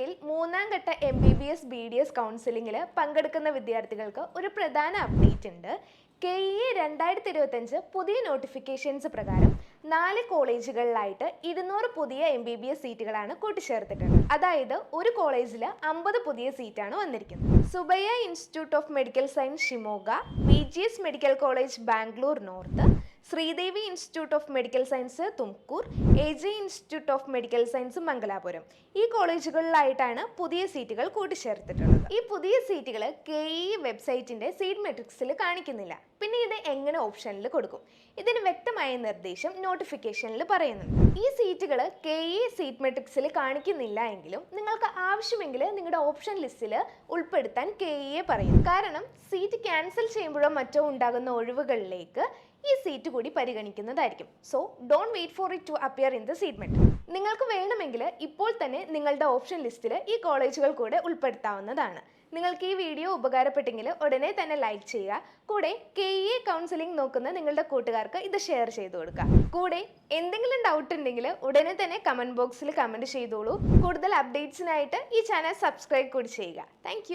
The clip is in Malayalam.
മാതൃകയിൽ മൂന്നാം ഘട്ട M B B S B D S കൗൺസിലിംഗിൽ പങ്കെടുക്കുന്ന വിദ്യാർത്ഥികൾക്ക് ഒരു പ്രധാന അപ്ഡേറ്റ് ഉണ്ട്. കെ ഇ രണ്ടായിരത്തി ഇരുപത്തഞ്ച് പുതിയ നോട്ടിഫിക്കേഷൻസ് പ്രകാരം നാല് കോളേജുകളിലായിട്ട് ഇരുന്നൂറ് പുതിയ എം ബി ബി എസ് സീറ്റുകളാണ് കൂട്ടിച്ചേർത്തിട്ടുള്ളത്. അതായത് ഒരു കോളേജിൽ അമ്പത് പുതിയ സീറ്റാണ് വന്നിരിക്കുന്നത്. Subbaiah institute of medical science Shimoga B G S medical college Bangalore north Sridevi institute of medical science Tumkur A J institute of medical science Mangalapuram. ഈ കോളേജുകളിലായിട്ടാണ് പുതിയ സീറ്റുകൾ കൂട്ടിച്ചേർത്തിട്ടുള്ളത്. ഈ പുതിയ സീറ്റുകൾ കെ ഇ വെബ്സൈറ്റിന്റെ സീറ്റ് മെട്രിക്സിൽ കാണിക്കുന്നില്ല. പിന്നെ ഇത് എങ്ങനെ ഓപ്ഷനിൽ കൊടുക്കും? ഇതിന് വ്യക്തമായ നിർദ്ദേശം നോട്ടിഫിക്കേഷനിൽ പറയുന്നുണ്ട്. ഈ സീറ്റുകൾ കെ ഇ സീറ്റ് മെട്രിക്സിൽ കാണിക്കുന്നില്ല എങ്കിലും നിങ്ങൾക്ക് ആവശ്യമെങ്കിൽ നിങ്ങളുടെ ഓപ്ഷൻ ലിസ്റ്റിൽ ഉൾപ്പെടുത്താൻ കെ ഇയെ പറയും കാരണം സീറ്റ് ക്യാൻസൽ ചെയ്യുമ്പോഴോ മറ്റോ ഉണ്ടാകുന്ന ഒഴിവുകളിലേക്ക് ഈ സീറ്റ് കൂടി പരിഗണിക്കുന്നതായിരിക്കും. So don't wait for it to appear in the സീറ്റ്മെന്റ് നിങ്ങൾക്ക് വേണമെങ്കിൽ ഇപ്പോൾ തന്നെ നിങ്ങളുടെ ഓപ്ഷൻ ലിസ്റ്റിൽ ഈ കോളേജുകൾ കൂടെ ഉൾപ്പെടുത്താവുന്നതാണ്. നിങ്ങൾക്ക് ഈ വീഡിയോ ഉപകാരപ്പെട്ടെങ്കിൽ ഉടനെ തന്നെ ലൈക്ക് ചെയ്യുക. കൂടെ കെ ഇ കൗൺസിലിംഗ് നോക്കുന്ന നിങ്ങളുടെ കൂട്ടുകാർക്ക് ഇത് ഷെയർ ചെയ്തു കൊടുക്കുക. കൂടെ എന്തെങ്കിലും ഡൗട്ട് ഉണ്ടെങ്കിൽ ഉടനെ തന്നെ കമന്റ് ബോക്സിൽ കമന്റ് ചെയ്തോളൂ. കൂടുതൽ അപ്ഡേറ്റ്സിനായിട്ട് ഈ ചാനൽ സബ്സ്ക്രൈബ് കൂടി ചെയ്യുക. താങ്ക്